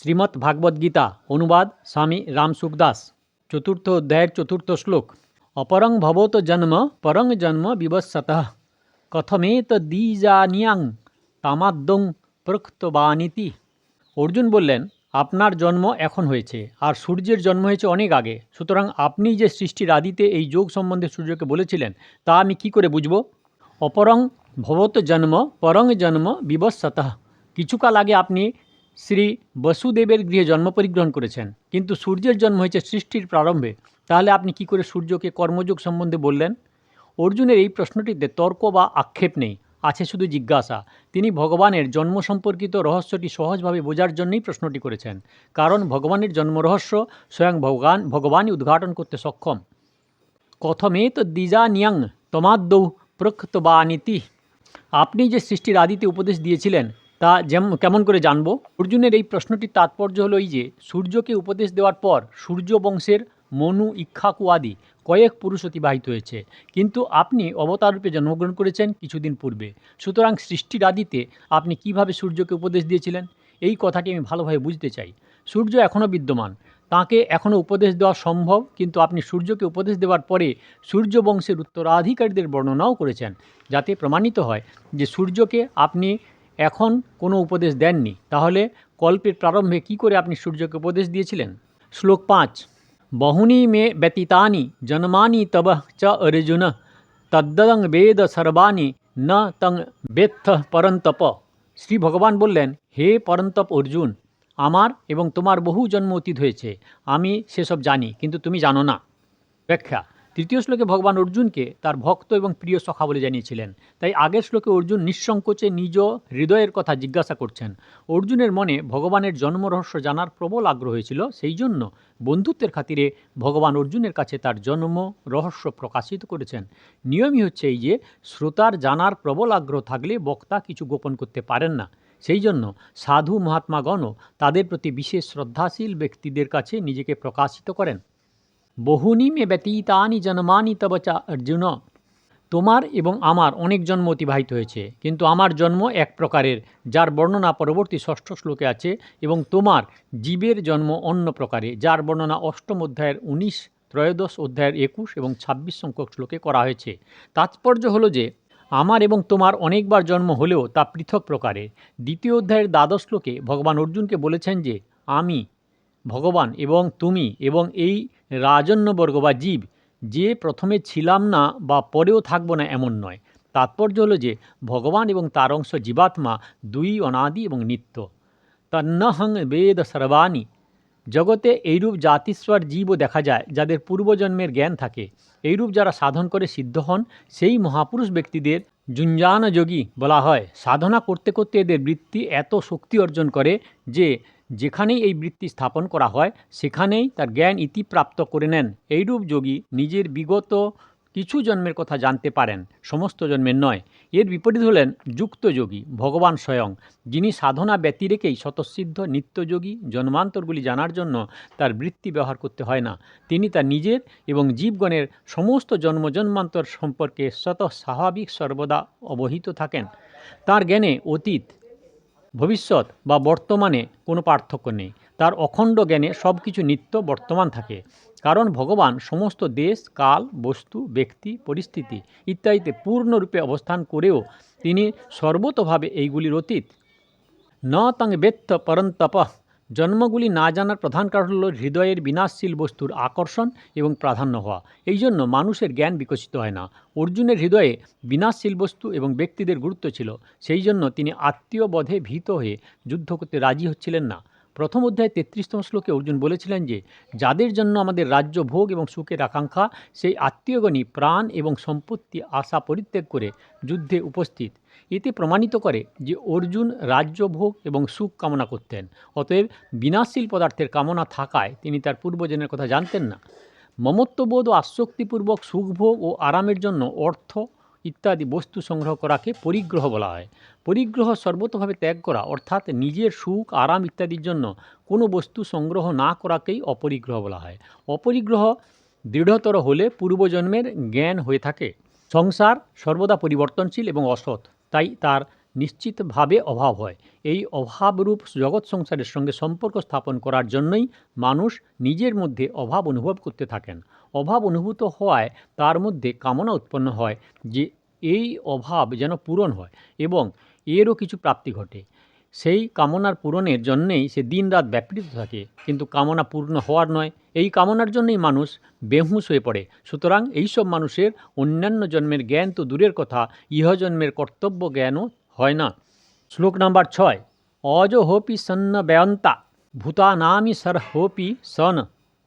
শ্রীমৎ ভাগবত গীতা, অনুবাদ, স্বামী রামসুখদাস চতুর্থ অধ্যায়ের চতুর্থ শ্লোক। অপরং ভবত জন্ম, পরং জন্ম বিবস্বত কথমেত দ্বিজানিয়াং তামাদ্যং প্রক্তবানিতি। অর্জুন বললেন, আপনার জন্ম এখন হয়েছে, আর সূর্যের জন্ম হয়েছে অনেক আগে। সুতরাং আপনি যে সৃষ্টির আদিতে এই যোগ সম্বন্ধে সূর্যকে বলেছিলেন, তা আমি কি করে বুঝব? অপরং ভবত জন্ম, পরং জন্ম বিবস্বতঃ কিছুকাল আগে আপনি শ্রী বসুদেবের গৃহে জন্ম পরিগ্রহণ করেছেন। কিন্তু সূর্যের জন্ম হয়েছে সৃষ্টির প্রারম্ভে। তাহলে আপনি কি করে সূর্যকে কর্মযোগ সম্বন্ধে বললেন? অর্জুনের এই প্রশ্নটিতে তর্ক বা আক্ষেপ নেই, আছে শুধু জিজ্ঞাসা। তিনি ভগবানের জন্ম সম্পর্কিত রহস্যটি সহজভাবে বোঝার জন্যই প্রশ্নটি করেছেন। কারণ ভগবানের জন্ম রহস্য স্বয়ং ভগবান, ভগবানই উদ্ঘাটন করতে সক্ষম। কথমে তো কথমেত দ্বিজানিয়াং তমাদ্দৌ প্রক্তবানীতি আপনি যে সৃষ্টির আদিতে উপদেশ দিয়েছিলেন তা যেম, কেমন করে জানব? অর্জুনের এই প্রশ্নটির তাৎপর্য হলো এই যে, সূর্যকে উপদেশ দেওয়ার পর সূর্য বংশের মনু, ইক্ষাকু আদি কয়েক পুরুষ অতিবাহিত হয়েছে। কিন্তু আপনি অবতার রূপে জন্মগ্রহণ করেছেন কিছুদিন পূর্বে। সুতরাং সৃষ্টির আদিতে আপনি কীভাবে সূর্যকে উপদেশ দিয়েছিলেন? এই কথাটি আমি ভালোভাবে বুঝতে চাই। সূর্য এখনও বিদ্যমান। তাকে এখনও উপদেশ দেওয়া সম্ভব, কিন্তু আপনি সূর্যকে উপদেশ দেওয়ার পরে সূর্য বংশের উত্তরাধিকারীদের বর্ণনাও করেছেন। যাতে প্রমাণিত হয় যে সূর্যকে আপনি এখন কোনো উপদেশ দেননি। তাহলে কল্পের প্রারম্ভে কি করে আপনি সূর্যকে উপদেশ দিয়েছিলেন? শ্লোক পাঁচ। বহুনি মে ব্যতীতানি জন্মানি তব চ অর্জুন। তদ্দং বেদ সর্বাণি ন তং বেত্থ পরন্তপ। শ্রী ভগবান বললেন, হে পরন্তপ অর্জুন, আমার এবং তোমার বহু জন্ম অতীত হয়েছে। আমি সেসব জানি, কিন্তু তুমি জানো না। ব্যাখ্যা তৃতীয় শ্লোকে ভগবান অর্জুনকে তার ভক্ত এবং প্রিয় সখা বলে জানিয়েছিলেন। তাই আগের শ্লোকে অর্জুন নিঃসংকোচে নিজ হৃদয়ের কথা জিজ্ঞাসা করছেন। অর্জুনের মনে ভগবানের জন্ম রহস্য জানার প্রবল আগ্রহ হয়েছিল, সেই জন্য বন্ধুত্বের খাতিরে ভগবান অর্জুনের কাছে তার জন্ম রহস্য প্রকাশিত করেছেন। নিয়মই হচ্ছে এই যে, শ্রোতার জানার প্রবল আগ্রহ থাকলে বক্তা কিছু গোপন করতে পারেন না। সেই জন্য সাধু মহাত্মাগণও তাদের প্রতি বিশেষ শ্রদ্ধাশীল ব্যক্তিদের কাছে নিজেকে প্রকাশিত করেন। বহুনি মে ব্যতীতানি জন্মানি তব চা অর্জুন। তোমার এবং আমার অনেক জন্ম অতিবাহিত হয়েছে, কিন্তু আমার জন্ম এক প্রকারের, যার বর্ণনা পরবর্তী ষষ্ঠ শ্লোকে আছে, এবং তোমার জীবের জন্ম অন্য প্রকারে, যার বর্ণনা অষ্টম অধ্যায়ের উনিশ, ত্রয়োদশ অধ্যায়ের একুশ এবং ছাব্বিশ সংখ্যক শ্লোকে করা হয়েছে। তাৎপর্য হলো যে, আমার এবং তোমার অনেকবার জন্ম হলেও তা পৃথক প্রকারের দ্বিতীয় অধ্যায়ের দ্বাদশ শ্লোকে ভগবান অর্জুনকে বলেছেন যে, আমি, ভগবান এবং তুমি এবং এই রাজন্যবর্গ বা জীব, যে প্রথমে ছিলাম না বা পরেও থাকব না এমন নয়। তাৎপর্য হলো যে, ভগবান এবং তার অংশ জীবাত্মা দুই অনাদি এবং নিত্য। তন্নহং বেদ সর্বাণী। জগতে এইরূপ জাতিস্বর জীবও দেখা যায়, যাদের পূর্বজন্মের জ্ঞান থাকে। এইরূপ যারা সাধন করে সিদ্ধ হন, সেই মহাপুরুষ ব্যক্তিদের জুঞ্জান যোগী বলা হয়। সাধনা করতে করতে এদের বৃত্তি এত শক্তি অর্জন করে যে যেখানেই এই বৃত্তি স্থাপন করা হয়, সেখানেই তার জ্ঞান ইতিপ্রাপ্ত করে নেন। এইরূপ যোগী নিজের বিগত কিছু জন্মের কথা জানতে পারেন, সমস্ত জন্মের নয়। এর বিপরীত হলেন যুক্ত যোগী, ভগবান স্বয়ং, যিনি সাধনা ব্যতি রেখেই স্বতঃসিদ্ধ নিত্যযোগী জন্মান্তরগুলি জানার জন্য তার বৃত্তি ব্যবহার করতে হয় না। তিনি তার নিজের এবং জীবগণের সমস্ত জন্ম জন্মান্তর সম্পর্কে স্বতঃ স্বাভাবিক সর্বদা অবহিত থাকেন। তার জ্ঞানে অতীত ভবিষ্যৎ বা বর্তমানে কোনো পার্থক্য নেই। তার অখণ্ড জ্ঞানে সব কিছু নিত্য বর্তমান থাকে। কারণ ভগবান সমস্ত দেশ, কাল, বস্তু, ব্যক্তি, পরিস্থিতি ইত্যাদিতে পূর্ণরূপে অবস্থান করেও তিনি সর্বতভাবে এইগুলির অতীত। ন তং বেত্ত পরন্তপ জন্মগুলি না জানার প্রধান কারণ হল হৃদয়ের বিনাশশীল বস্তুর আকর্ষণ এবং প্রাধান্য হওয়া। এই জন্য মানুষের জ্ঞান বিকশিত হয় না। অর্জুনের হৃদয়ে বিনাশশীল বস্তু এবং ব্যক্তিদের গুরুত্ব ছিল। সেই জন্য তিনি আত্মীয় বধে ভীত হয়ে যুদ্ধ করতে রাজি হচ্ছিলেন না। প্রথম অধ্যায় তেত্রিশতম শ্লোকে অর্জুন বলেছিলেন যে, যাদের জন্য আমাদের রাজ্য ভোগ এবং সুখের আকাঙ্ক্ষা, সেই আত্মীয়গণই প্রাণ এবং সম্পত্তি আশা পরিত্যাগ করে যুদ্ধে উপস্থিত। এতে প্রমাণিত করে যে অর্জুন রাজ্য ভোগ এবং সুখ কামনা করতেন। অতএব বিনাশশীল পদার্থের কামনা থাকায় তিনি তার পূর্বজনের কথা জানতেন না। মমত্ববোধ ও আসক্তিপূর্বক সুখভোগ ও আরামের জন্য অর্থ ইত্যাদি বস্তু সংগ্রহ করাকে পরিগ্রহ বলা হয়। পরিগ্রহ সর্বতভাবে ত্যাগ করা অর্থাৎ নিজের সুখ, আরাম ইত্যাদির জন্য কোনো বস্তু সংগ্রহ না করাকেই অপরিগ্রহ বলা হয়। অপরিগ্রহ দৃঢ়তর হলে পূর্বজন্মের জ্ঞান হয়ে থাকে। সংসার সর্বদা পরিবর্তনশীল এবং অসৎ। তাই তার নিশ্চিতভাবে অভাব হয়। এই অভাবরূপ জগৎ সংসারের সঙ্গে সম্পর্ক স্থাপন করার জন্যই মানুষ নিজের মধ্যে অভাব অনুভব করতে থাকেন। অভাব অনুভূত হওয়ায় তার মধ্যে কামনা উৎপন্ন হয় যে এই অভাব যেন পূরণ হয় এবং এরও কিছু প্রাপ্তি ঘটে। সেই কামনার পূরণের জন্যেই সে দিনরাত ব্যাপৃত থাকে, কিন্তু কামনা পূর্ণ হওয়ার নয়। এই কামনার জন্যই মানুষ বেহুশ হয়ে পড়ে। সুতরাং এইসব মানুষের অন্যান্য জন্মের জ্ঞান তো দূরের কথা, ইহজন্মের কর্তব্য জ্ঞানও হয় না। শ্লোক নাম্বার ছয়, অজ হোপি সন্ন ব্যয়ন্তা, ভূতানামি সর হোপি সন,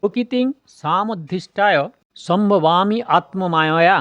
প্রকৃতিং সামধিষ্ঠায় সম্ভবামি আত্মমায়া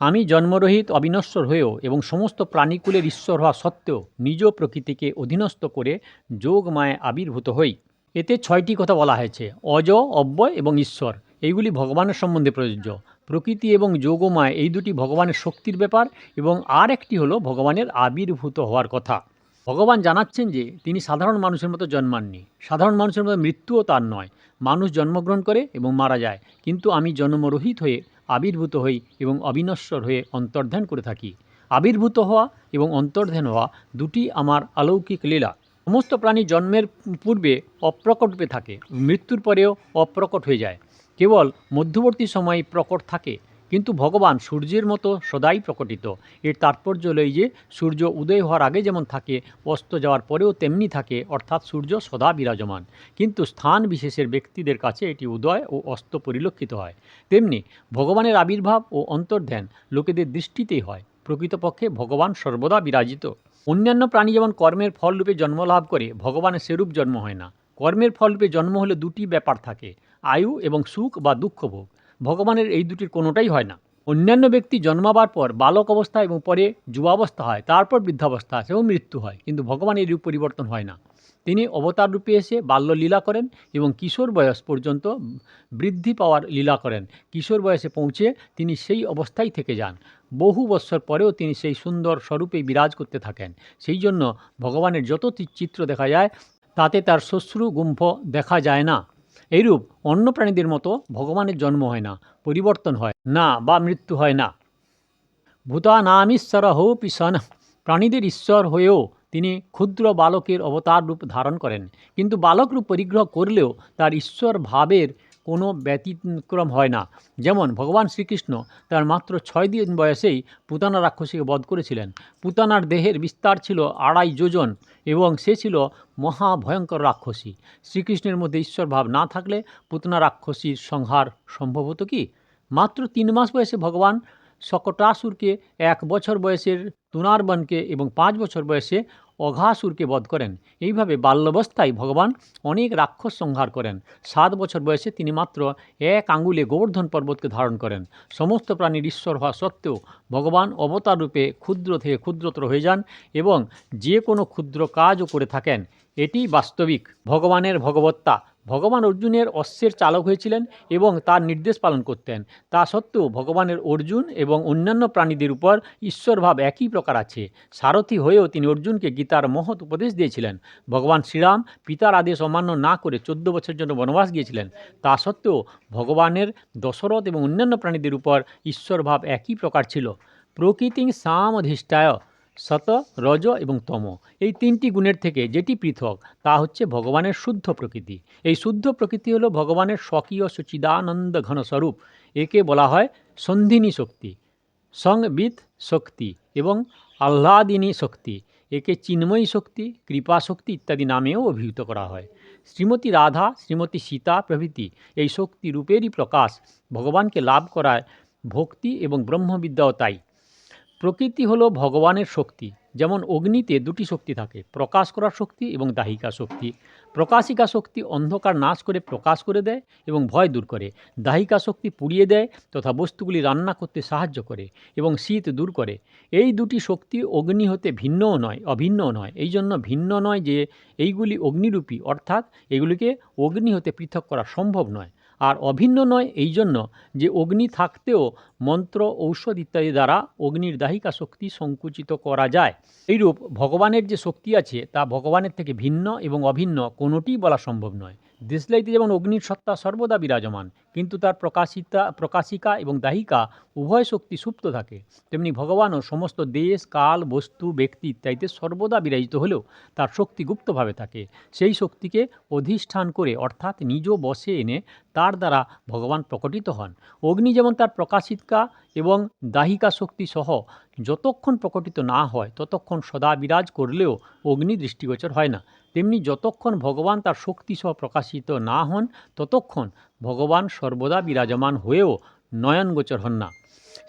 আমি জন্মরহিত অবিনশ্বর হয়েও এবং সমস্ত প্রাণীকুলের ঈশ্বর হওয়া সত্ত্বেও নিজ প্রকৃতিকে অধীনস্থ করে যোগমায় আবির্ভূত হই। এতে ছয়টি কথা বলা হয়েছে, অজ, অব্যয় এবং ঈশ্বর। এইগুলি ভগবানের সম্বন্ধে প্রযোজ্য। প্রকৃতি এবং যোগমায় এই দুটি ভগবানের শক্তির ব্যাপার এবং আর একটি হলো ভগবানের আবির্ভূত হওয়ার কথা। ভগবান জানাচ্ছেন যে, তিনি সাধারণ মানুষের মতো জন্মাননি। সাধারণ মানুষের মতো মৃত্যুও তার নয়। মানুষ জন্মগ্রহণ করে এবং মারা যায়। কিন্তু আমি জন্মরহিত হয়ে আবির্ভূত হই এবং অবিনশ্বর হয়ে অন্তর্ধান করে থাকি। আবির্ভূত হওয়া এবং অন্তর্ধান হওয়া দুটি আমার অলৌকিক লীলা। সমস্ত প্রাণী জন্মের পূর্বে অপ্রকট হয়ে থাকে, মৃত্যুর পরেও অপ্রকট হয়ে যায়। কেবল মধ্যবর্তী সময়ে প্রকট থাকে। কিন্তু ভগবান সূর্যের মতো সদাই প্রকটিত। এর তাৎপর্য হলো এই যে, সূর্য উদয় হওয়ার আগে যেমন থাকে, অস্ত যাওয়ার পরেও তেমনি থাকে, অর্থাৎ সূর্য সদা বিরাজমান। কিন্তু স্থান বিশেষের ব্যক্তিদের কাছে এটি উদয় ও অস্ত পরিলক্ষিত হয়। তেমনি ভগবানের আবির্ভাব ও অন্তর্ধ্যান লোকেদের দৃষ্টিতেই হয়। প্রকৃতপক্ষে ভগবান সর্বদা বিরাজিত। অন্যান্য প্রাণী যেমন কর্মের ফলরূপে জন্মলাভ করে, ভগবানের সেরূপ জন্ম হয় না। কর্মের ফলরূপে জন্ম হলে দুটি ব্যাপার থাকে, আয়ু এবং সুখ বা দুঃখ ভোগ। ভগবানের এই দুটির কোনোটাই হয় না। অন্যান্য ব্যক্তি জন্মাবার পর বালক অবস্থা এবং পরে যুবাবস্থা হয়, তারপর বৃদ্ধাবস্থা আসে এবং মৃত্যু হয়, কিন্তু ভগবান এই রূপ পরিবর্তন হয় না। তিনি অবতার রূপে এসে বাল্য লীলা করেন এবং কিশোর বয়স পর্যন্ত বৃদ্ধি পাওয়ার লীলা করেন। কিশোর বয়সে পৌঁছে তিনি সেই অবস্থায় থেকে যান। বহু বৎসর পরেও তিনি সেই সুন্দর স্বরূপে বিরাজ করতে থাকেন। সেই জন্য ভগবানের যত চিত্র দেখা যায়, তাতে তার শ্বশ্রু গুম্ফ দেখা যায় না। এইরূপ অন্য প্রাণীদের মতো ভগবানের জন্ম হয় না, পরিবর্তন হয় না বা মৃত্যু হয় না। ভূতানামীশ্বর হো পিসন প্রাণীদের ঈশ্বর হয়েও তিনি ক্ষুদ্র বালকের অবতার রূপ ধারণ করেন। কিন্তু বালক রূপ পরিগ্রহ করলেও তার ঈশ্বর ভাবের কোনো ব্যতিক্রম হয় না। যেমন ভগবান শ্রীকৃষ্ণ তার মাত্র ছয় দিন বয়সেই পুতানা রাক্ষসীকে বধ করেছিলেন। পুতানার দেহের বিস্তার ছিল আড়াই যোজন এবং সে ছিল মহাভয়ঙ্কর রাক্ষসী। শ্রীকৃষ্ণের মধ্যে ঈশ্বর ভাব না থাকলে পুতনা রাক্ষসীর সংহার সম্ভব হতো কি? মাত্র তিন মাস বয়সে ভগবান সকটাসুরকে এক বছর বয়সের তুনারবনকে এবং পাঁচ বছর বয়সে অঘাসুরকে বধ করেন। এইভাবে বাল্যাবস্থায় ভগবান অনেক রাক্ষস সংহার করেন। সাত বছর বয়সে তিনি মাত্র এক আঙ্গুলে গোবর্ধন পর্বতকে ধারণ করেন। সমস্ত প্রাণীর ঈশ্বর হওয়া সত্ত্বেও ভগবান অবতার রূপে ক্ষুদ্র থেকে ক্ষুদ্রতর হয়ে যান এবং যে কোনো ক্ষুদ্র কাজও করে থাকেন। এটি বাস্তবিক। ভগবানের ভগবত্তা। ভগবান অর্জুনের অশ্বের চালক হয়েছিলেন এবং তার নির্দেশ পালন করতেন। তা সত্ত্বেও ভগবানের অর্জুন এবং অন্যান্য প্রাণীদের উপর ঈশ্বরভাব একই প্রকার আছে। সারথি হয়েও তিনি অর্জুনকে গীতার মহৎ উপদেশ দিয়েছিলেন। ভগবান শ্রীরাম পিতার আদেশ অমান্য না করে চোদ্দ বছরের জন্য বনবাস গিয়েছিলেন। তা সত্ত্বেও ভগবানের দশরথ এবং অন্যান্য প্রাণীদের উপর ঈশ্বরভাব একই প্রকার ছিল। প্রকৃতি সামধিষ্ঠায় সত, রজ এবং তম। এই তিনটি গুণের থেকে যেটি পৃথক, তা হচ্ছে ভগবানের শুদ্ধ প্রকৃতি। এই শুদ্ধ প্রকৃতি হলো ভগবানের স্বকীয় সচিদানন্দ ঘনস্বরূপ। একে বলা হয় সন্ধিনী শক্তি সংবিত শক্তি এবং আহ্লাদিনী শক্তি। একে চিন্ময়ী শক্তি, কৃপা শক্তি ইত্যাদি নামেও অভিহিত করা হয়। শ্রীমতী রাধা, শ্রীমতী সীতা প্রভৃতি এই শক্তি রূপেরই প্রকাশ। ভগবানকে লাভ করায় ভক্তি এবং ব্রহ্মবিদ্যাও তাই। প্রকৃতি হলো ভগবানের শক্তি। যেমন অগ্নিতে দুটি শক্তি থাকে, প্রকাশ করার শক্তি এবং দাহিকা শক্তি। প্রকাশিকা শক্তি অন্ধকার নাশ করে প্রকাশ করে দেয় এবং ভয় দূর করে। দাহিকা শক্তি পুড়িয়ে দেয় তথা বস্তুগুলি রান্না করতে সাহায্য করে এবং শীত দূর করে। এই দুটি শক্তি অগ্নি হতে ভিন্নও নয়, অভিন্নও নয়। এই জন্য ভিন্ন নয় যে এইগুলি অগ্নিরূপী, অর্থাৎ এগুলিকে অগ্নি হতে পৃথক করা সম্ভব নয়। আর অভিন্ন নয় এই জন্য যে অগ্নি থাকতেও মন্ত্র, ঔষধ ইত্যাদি দ্বারা অগ্নির দাহিকা শক্তি সংকুচিত করা যায়। এইরূপ ভগবানের যে শক্তি আছে তা ভগবানের থেকে ভিন্ন এবং অভিন্ন কোনোটিই বলা সম্ভব নয়। দেশলাইতে যেমন অগ্নির সত্তা সর্বদা বিরাজমান কিন্তু তার প্রকাশিতা, প্রকাশিকা এবং দাহিকা উভয় শক্তি সুপ্ত থাকে। তেমনি ভগবানও সমস্ত দেশ, কাল, বস্তু, ব্যক্তি ইত্যাদিতে সর্বদা বিরাজিত হলেও তার শক্তি গুপ্তভাবে থাকে। সেই শক্তিকে অধিষ্ঠান করে অর্থাৎ নিজ বশে এনে তার দ্বারা ভগবান প্রকটিত হন। অগ্নি যেমন তার প্রকাশিকা এবং দাহিকা শক্তি সহ যতক্ষণ প্রকটিত না হয়, ততক্ষণ সদা বিরাজ করলেও অগ্নি দৃষ্টিগোচর হয় না। তেমনি যতক্ষণ ভগবান তার শক্তি সহ প্রকাশিত না হন, ততক্ষণ ভগবান সর্বদা বিরাজমান হয়েও নয়নগোচর হন না।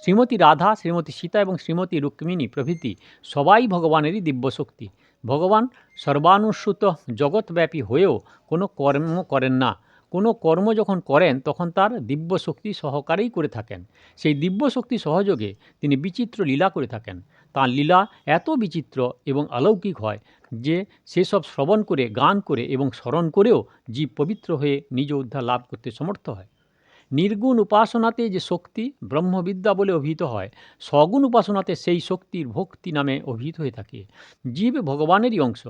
শ্রীমতী রাধা, শ্রীমতী সীতা এবং শ্রীমতী রুক্মিণী প্রভৃতি সবাই ভগবানেরই দিব্য শক্তি ভগবান সর্বানুস্যুত জগৎব্যাপী হয়েও কোনো কর্ম করেন না। কোনো কর্ম যখন করেন, তখন তার দিব্য শক্তি সহকারেই করে থাকেন। সেই দিব্য শক্তি সহযোগে তিনি বিচিত্র লীলা করে থাকেন। তাঁর লীলা এত বিচিত্র এবং অলৌকিক হয় যে সেসব শ্রবণ করে, গান করে এবং স্মরণ করেও জীব পবিত্র হয়ে নিজ উদ্ধার লাভ করতে সমর্থ হয়। নির্গুণ উপাসনাতে যে শক্তি ব্রহ্মবিদ্যা বলে অভিহিত হয় সগুণ উপাসনাতে সেই শক্তির ভক্তি নামে অভিহিত হয়ে থাকে। জীব ভগবানেরই অংশ।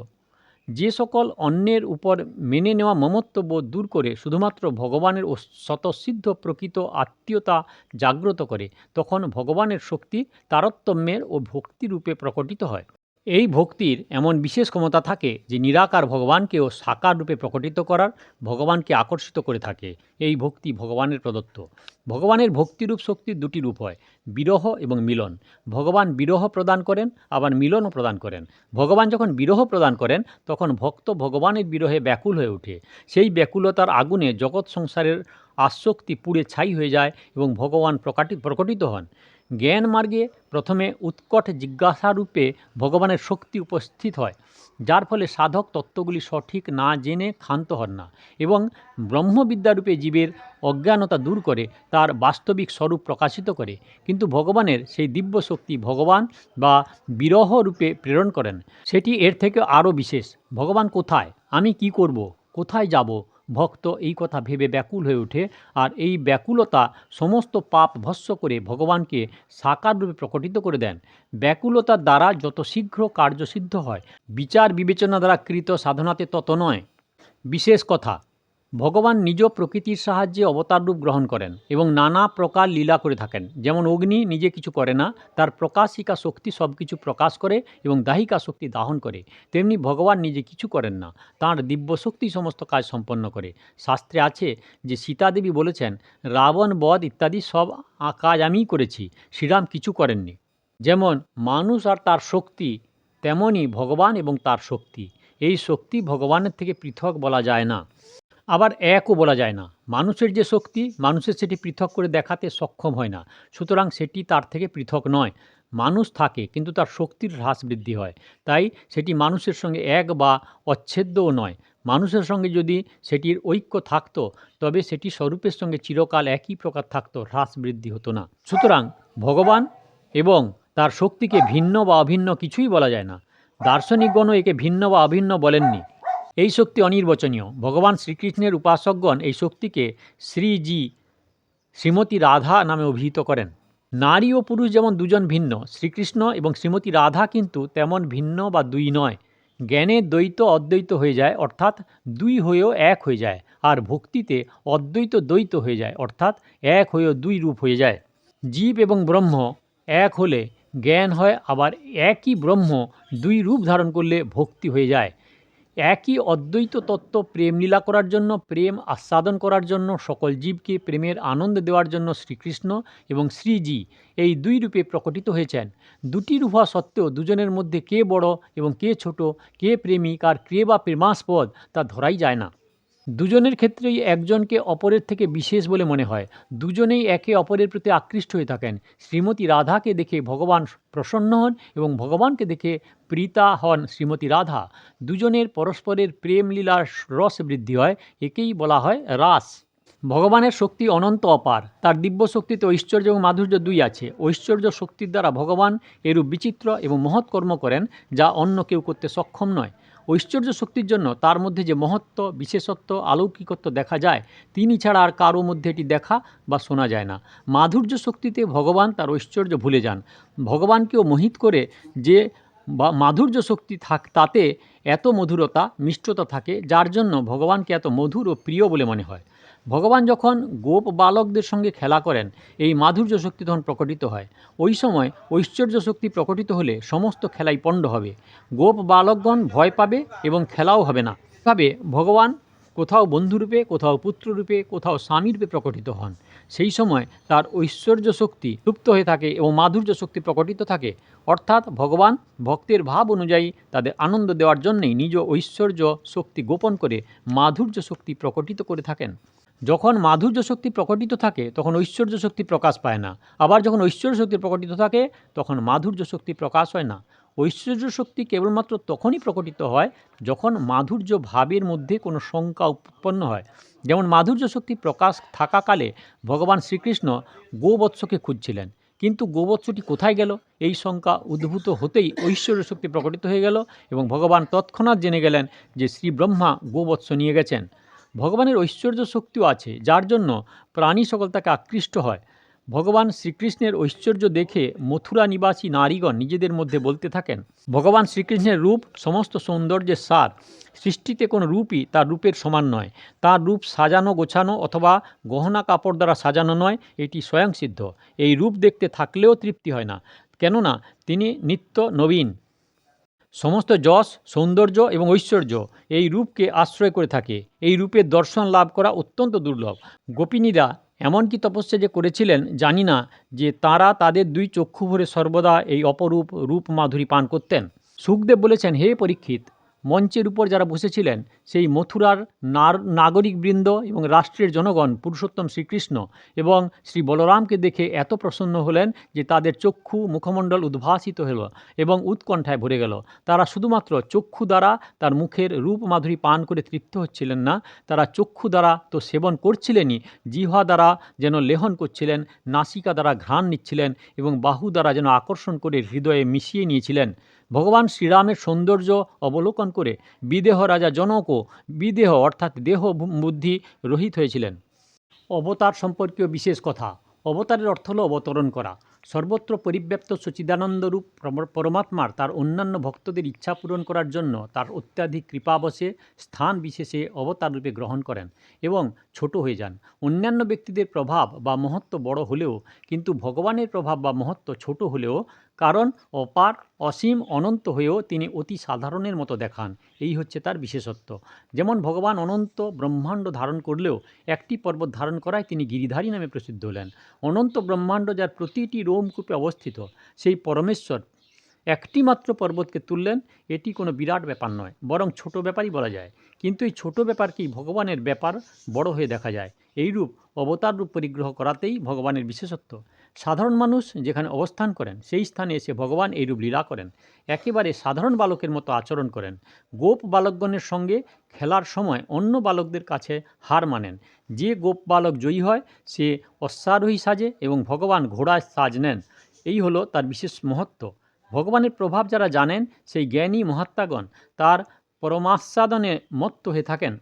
যে সকল অন্যের উপর মেনে নেওয়া মমত্ববোধ দূর করে শুধুমাত্র ভগবানের স্বতঃসিদ্ধ প্রকৃত আত্মীয়তা জাগ্রত করে, তখন ভগবানের শক্তি তারতম্যের ও ভক্তিরূপে প্রকটিত হয়। এই ভক্তির এমন বিশেষ ক্ষমতা থাকে যে নিরাকার ভগবানকেও সাকার রূপে প্রকটিত করার ভগবানকে আকর্ষিত করে থাকে। এই ভক্তি ভগবানের প্রদত্ত। ভগবানের ভক্তিরূপ শক্তির দুটি রূপ হয়, বিরহ এবং মিলন। ভগবান বিরহ প্রদান করেন, আবার মিলনও প্রদান করেন। ভগবান যখন বিরহ প্রদান করেন, তখন ভক্ত ভগবানের বিরহে ব্যাকুল হয়ে ওঠে। সেই ব্যাকুলতার আগুনে জগৎ সংসারের আসক্তি পুড়ে ছাই হয়ে যায় এবং ভগবান প্রকাটি, প্রকটিত হন। জ্ঞান মার্গে প্রথমে উৎকট জিজ্ঞাসারূপে ভগবানের শক্তি উপস্থিত হয়, যার ফলে সাধক তত্ত্বগুলি সঠিক না জেনে ক্ষান্ত হন না এবং ব্রহ্মবিদ্যারূপে জীবের অজ্ঞানতা দূর করে তার বাস্তবিক স্বরূপ প্রকাশিত করে। কিন্তু ভগবানের সেই দিব্য শক্তি ভগবান বা বিরহ রূপে প্রেরণ করেন। সেটি এর থেকে আরও বিশেষ। ভগবান কোথায়? আমি কি করব? কোথায় যাব? ভক্ত এই কথা ভেবে ব্যাকুল হয়ে ওঠে আর এই ব্যাকুলতা সমস্ত পাপ ভস্য করে ভগবানকে সাকার রূপে প্রকটিত করে দেন। ব্যাকুলতার দ্বারা যত শীঘ্র কার্যসিদ্ধ হয়, বিচার বিবেচনা দ্বারা কৃত সাধনাতে তত নয়। বিশেষ কথা ভগবান নিজ প্রকৃতির সাহায্যে অবতার রূপ গ্রহণ করেন এবং নানা প্রকার লীলা করে থাকেন। যেমন অগ্নি নিজে কিছু করে না, তার প্রকাশিকা শক্তি সব কিছু প্রকাশ করে এবং দাহিকা শক্তি দাহন করে। তেমনি ভগবান নিজে কিছু করেন না, তাঁর দিব্য শক্তি সমস্ত কাজ সম্পন্ন করে। শাস্ত্রে আছে যে সীতাদেবী বলেছেন, রাবণ, বধ ইত্যাদি সব কাজ আমিই করেছি, শ্রীরাম কিছু করেননি। যেমন মানুষ আর তার শক্তি তেমনই ভগবান এবং তার শক্তি। এই শক্তি ভগবানের থেকে পৃথক বলা যায় না। আবার একও বলা যায় না। মানুষের যে শক্তি, মানুষের সেটি পৃথক করে দেখাতে সক্ষম হয় না। সুতরাং সেটি তার থেকে পৃথক নয়। মানুষ থাকে, কিন্তু তার শক্তির হ্রাস বৃদ্ধি হয়। তাই সেটি মানুষের সঙ্গে এক বা অচ্ছেদ্যও নয়। মানুষের সঙ্গে যদি সেটির ঐক্য থাকত, তবে সেটি স্বরূপের সঙ্গে চিরকাল একই প্রকার থাকত, হ্রাস বৃদ্ধি হতো না। সুতরাং ভগবান এবং তার শক্তিকে ভিন্ন বা অভিন্ন কিছুই বলা যায় না। দার্শনিকগণও একে ভিন্ন বা অভিন্ন বলেননি। এই শক্তি অনির্বচনীয়। ভগবান শ্রীকৃষ্ণের উপাসকগণ এই শক্তিকে শ্রীজি শ্রীমতী রাধা নামে অভিহিত করেন। নারী ও পুরুষ যেমন দুজন ভিন্ন, শ্রীকৃষ্ণ এবং শ্রীমতী রাধা কিন্তু তেমন ভিন্ন বা দুই নয়। জ্ঞানে দ্বৈত, অদ্বৈত হয়ে যায়, অর্থাৎ দুই হয়েও এক হয়ে যায়। আর ভক্তিতে অদ্বৈত, দ্বৈত হয়ে যায়, অর্থাৎ এক হয়েও দুই রূপ হয়ে যায়। জীব এবং ব্রহ্ম এক হলে জ্ঞান হয়, আবার একই ব্রহ্ম দুই রূপ ধারণ করলে ভক্তি হয়ে যায়। একই অদ্বৈত তত্ত্ব প্রেম লীলা করার জন্য, প্রেম আস্বাদন করার জন্য, সকল জীবকে প্রেমের আনন্দ দেওয়ার জন্য শ্রীকৃষ্ণ এবং শ্রীজি এই দুই রূপে প্রকটিত হয়েছেন। দুটি রূপা সত্ত্বেও দুজনের মধ্যে কে বড় এবং কে ছোট, কে প্রেমিক আর কে বা প্রেমাস্পদ তা ধরাই যায় না। দুজনের ক্ষেত্রেই একজনকে অপরের থেকে বিশেষ বলে মনে হয়। দুজনেই একে অপরের প্রতি আকৃষ্ট হয়ে থাকেন। শ্রীমতী রাধাকে দেখে ভগবান প্রসন্ন হন এবং ভগবানকে দেখে প্রীতা হন শ্রীমতী রাধা। দুজনের পরস্পরের প্রেম লীলার রস বৃদ্ধি হয়, একেই বলা হয় রাস। ভগবানের শক্তি অনন্ত অপার। তার দিব্য শক্তিতে ঐশ্বর্য এবং মাধুর্য দুই আছে। ঐশ্বর্য শক্তির দ্বারা ভগবান এরূপ বিচিত্র এবং মহৎ কর্ম করেন, যা অন্য কেউ করতে সক্ষম নয়। ঐশ্বর্য শক্তির জন্য তার মধ্যে যে মহত্ব, বিশেষত্ব আলৌকিকত্ব দেখা যায়, তিনি ছাড়া আর কারও মধ্যে এটি দেখা বা শোনা যায় না। মাধুর্য শক্তিতে ভগবান তার ঐশ্বর্য ভুলে যান। ভগবানকেও মোহিত করে যে বা মাধুর্য শক্তি থাক, তাতে এত মধুরতা, মিষ্টতা থাকে, যার জন্য ভগবানকে এত মধুর ও প্রিয় বলে মনে হয়। ভগবান যখন গোপ বালকদের সঙ্গে খেলা করেন, এই মাধুর্য শক্তি তখন প্রকটিত হয়। ওই সময় ঐশ্বর্য শক্তি প্রকটিত হলে সমস্ত খেলাই পণ্ড হবে। গোপ বালকগণ ভয় পাবে এবং খেলাও হবে না। ভাবে ভগবান কোথাও বন্ধুরূপে, কোথাও পুত্ররূপে, কোথাও স্বামীরূপে প্রকটিত হন। সেই সময় তার ঐশ্বর্য শক্তি লুপ্ত হয়ে থাকে এবং মাধুর্য শক্তি প্রকটিত থাকে। অর্থাৎ ভগবান ভক্তের ভাব অনুযায়ী তাদের আনন্দ দেওয়ার জন্যেই নিজ ঐশ্বর্য শক্তি গোপন করে মাধুর্য শক্তি প্রকটিত করে থাকেন। যখন মাধুর্য শক্তি প্রকটিত থাকে, তখন ঐশ্বর্য শক্তি প্রকাশ পায় না। আবার যখন ঐশ্বর্য শক্তি প্রকটিত থাকে, তখন মাধুর্য শক্তি প্রকাশ হয় না। ঐশ্বর্য শক্তি কেবলমাত্র তখনই প্রকটিত হয়, যখন মাধুর্য ভাবের মধ্যে কোনো শঙ্কা উৎপন্ন হয়। যেমন মাধুর্য শক্তি প্রকাশ থাকাকালে ভগবান শ্রীকৃষ্ণ গোবৎসকে খুঁজছিলেন। কিন্তু গোবৎসটি কোথায় গেল? এই শঙ্কা উদ্ভূত হতেই ঐশ্বর্য শক্তি প্রকটিত হয়ে গেল এবং ভগবান তৎক্ষণাৎ জেনে গেলেন যে শ্রী ব্রহ্মা গোবৎস নিয়ে গেছেন। ভগবানের ঐশ্বর্য শক্তিও আছে, যার জন্য প্রাণী সকল তাকে আকৃষ্ট হয়। ভগবান শ্রীকৃষ্ণের ঐশ্বর্য দেখে মথুরা নিবাসী নারীগণ নিজেদের মধ্যে বলতে থাকেন, ভগবান শ্রীকৃষ্ণের রূপ সমস্ত সৌন্দর্যের সার সৃষ্টিতে কোনো রূপই তার রূপের সমান নয়। তার রূপ সাজানো, গোছানো অথবা গহনা কাপড় দ্বারা সাজানো নয়, এটি স্বয়ংসিদ্ধ এই রূপ দেখতে থাকলেও তৃপ্তি হয় না। কেননা তিনি নিত্য নবীন। সমস্ত যশ, সৌন্দর্য এবং ঐশ্বর্য এই রূপকে আশ্রয় করে থাকে। এই রূপের দর্শন লাভ করা অত্যন্ত দুর্লভ। গোপিনীরা এমন কি তপস্যা যে করেছিলেন জানি না যে তারা তাদের দুই চক্ষু ভরে সর্বদা এই অপরূপ রূপ মাধুরী পান করতেন। সুখদেব বলেছেন, হে পরীক্ষিত মঞ্চের উপর যারা বসেছিলেন, সেই মথুরার নার, নাগরিকবৃন্দ এবং রাষ্ট্রের জনগণ, পুরুষোত্তম শ্রীকৃষ্ণ এবং শ্রী বলরামকে দেখে এত প্রসন্ন হলেন যে তাদের চক্ষু মুখমণ্ডল উদ্ভাসিত হলো এবং উৎকণ্ঠায় ভরে গেল। তারা শুধুমাত্র চক্ষু দ্বারা তার মুখের রূপ মাধুরী পান করে তৃপ্ত হচ্ছিলেন না। তারা চক্ষু দ্বারা তো সেবন করছিলেনই, জিহ্বা দ্বারা যেন লেহন করছিলেন, নাসিকা দ্বারা ঘ্রাণ নিচ্ছিলেন এবং বাহু দ্বারা যেন আকর্ষণ করে হৃদয়ে মিশিয়ে নিয়েছিলেন। ভগবান শ্রীরামের সৌন্দর্য অবলোকন করে বিদেহ রাজা জনকও বিদেহ অর্থাৎ দেহ বুদ্ধি রহিত হয়েছিলেন। অবতার সম্পর্কীয় বিশেষ কথা, অবতারের অর্থ হল অবতরণ করা। সর্বত্র পরিব্যাপ্ত সচিদানন্দরূপ পরম- পরমাত্মার তার অন্যান্য ভক্তদের ইচ্ছা পূরণ করার জন্য তার অত্যাধিক কৃপাবশে স্থান বিশেষে অবতার রূপে গ্রহণ করেন এবং ছোট হয়ে যান। অন্যান্য ব্যক্তিদের প্রভাব বা মহত্ব বড় হলেও, কিন্তু ভগবানের প্রভাব বা মহত্ব ছোট হলেও কারণ অপার অসীম অনন্ত হয়েও তিনি অতি সাধারণের মতো দেখান। এই হচ্ছে তার বিশেষত্ব। যেমন ভগবান অনন্ত ব্রহ্মাণ্ড ধারণ করলেও একটি পর্বত ধারণ করায় তিনি গিরিধারী নামে প্রসিদ্ধ হলেন। অনন্ত ব্রহ্মাণ্ড যার প্রতিটি রোমকূপে অবস্থিত, সেই পরমেশ্বর একটি মাত্র পর্বতকে তুললেন, এটি কোনো বিরাট ব্যাপার নয়, বরং ছোট ব্যাপারই বলা যায়। কিন্তু এই ছোট ব্যাপারকেই ভগবানের ব্যাপার বড় হয়ে দেখা যায়। এইরূপ অবতার রূপ পরিগ্রহ করাতেই ভগবানের বিশেষত্ব। সাধারণ মানুষ যেখানে অবস্থান করেন, সেই স্থানে এসে ভগবান এইরূপ লীলা করেন। একেবারে সাধারণ বালকের মতো আচরণ করেন। গোপ বালকগণের সঙ্গে খেলার সময় অন্য বালকদের কাছে হার মানেন। যে গোপ বালক জয়ী হয়, সে অশ্বারোহী সাজে এবং ভগবান ঘোড়ায় সাজ নেন। এই হলো তার বিশেষ মহত্ব। ভগবানের প্রভাব যারা জানেন, সেই জ্ঞানী মহাত্মাগণ তার পরমাস্বাদনে মত্ত হয়ে থাকেন।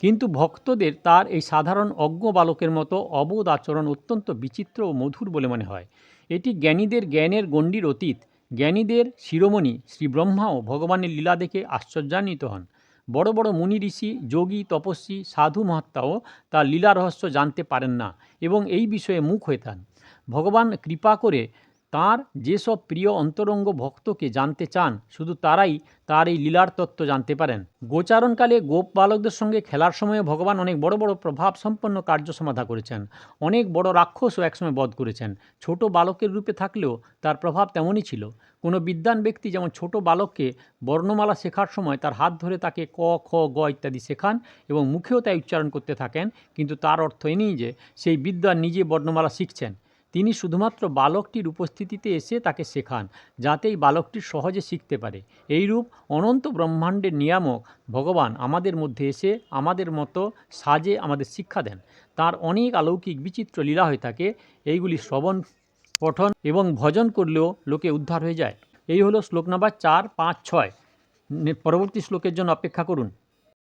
কিন্তু ভক্তদের তার এই সাধারণ অজ্ঞ বালকের মতো অবোধ আচরণ অত্যন্ত বিচিত্র ও মধুর বলে মনে হয়। এটি জ্ঞানীদের জ্ঞানের গণ্ডির অতীত। জ্ঞানীদের শিরোমণি শ্রী ব্রহ্মাও ভগবানের লীলা দেখে আশ্চর্যান্বিত হন। বড় বড় মুনি ঋষি, যোগী, তপস্বী, সাধু মহাত্মাও তার লীলা রহস্য জানতে পারেন না এবং এই বিষয়ে মুখ হয়ে থান। ভগবান কৃপা করে তার যেসব প্রিয় অন্তরঙ্গ ভক্তকে জানতে চান, শুধু তারাই তার এই লীলার তত্ত্ব জানতে পারেন। গোচারণকালে গোপ বালকদের সঙ্গে খেলার সময়ে ভগবান অনেক বড় বড় প্রভাব সম্পন্ন কার্য সমাধা করেছেন। অনেক বড় রাক্ষসও একসময় বধ করেছেন। ছোট বালকের রূপে থাকলেও তার প্রভাব তেমনই ছিল। কোনো বিদ্বান ব্যক্তি যেমন ছোট বালককে বর্ণমালা শেখার সময় তার হাত ধরে তাকে ক, খ, গ ইত্যাদি শেখান এবং মুখেও তাই উচ্চারণ করতে থাকেন, কিন্তু তার অর্থ এই নেই যে সেই বিদ্বান নিজে বর্ণমালা শিখছেন। তিনি শুধুমাত্র বালকটির উপস্থিতিতে এসে তাকে শেখান যাতে এই বালকটি সহজে শিখতে পারে। এইরূপ অনন্ত ব্রহ্মাণ্ডের নিয়ামক ভগবান আমাদের মধ্যে এসে আমাদের মতো সাজে আমাদের শিক্ষা দেন। তার অনেক অলৌকিক বিচিত্র লীলা হয়ে থাকে, এইগুলি শ্রবণ, পঠন এবং ভজন করলেও লোকে উদ্ধার হয়ে যায়। এই হলো শ্লোক নাম্বার চার, পাঁচ, ছয়। পরবর্তী শ্লোকের জন্য অপেক্ষা করুন।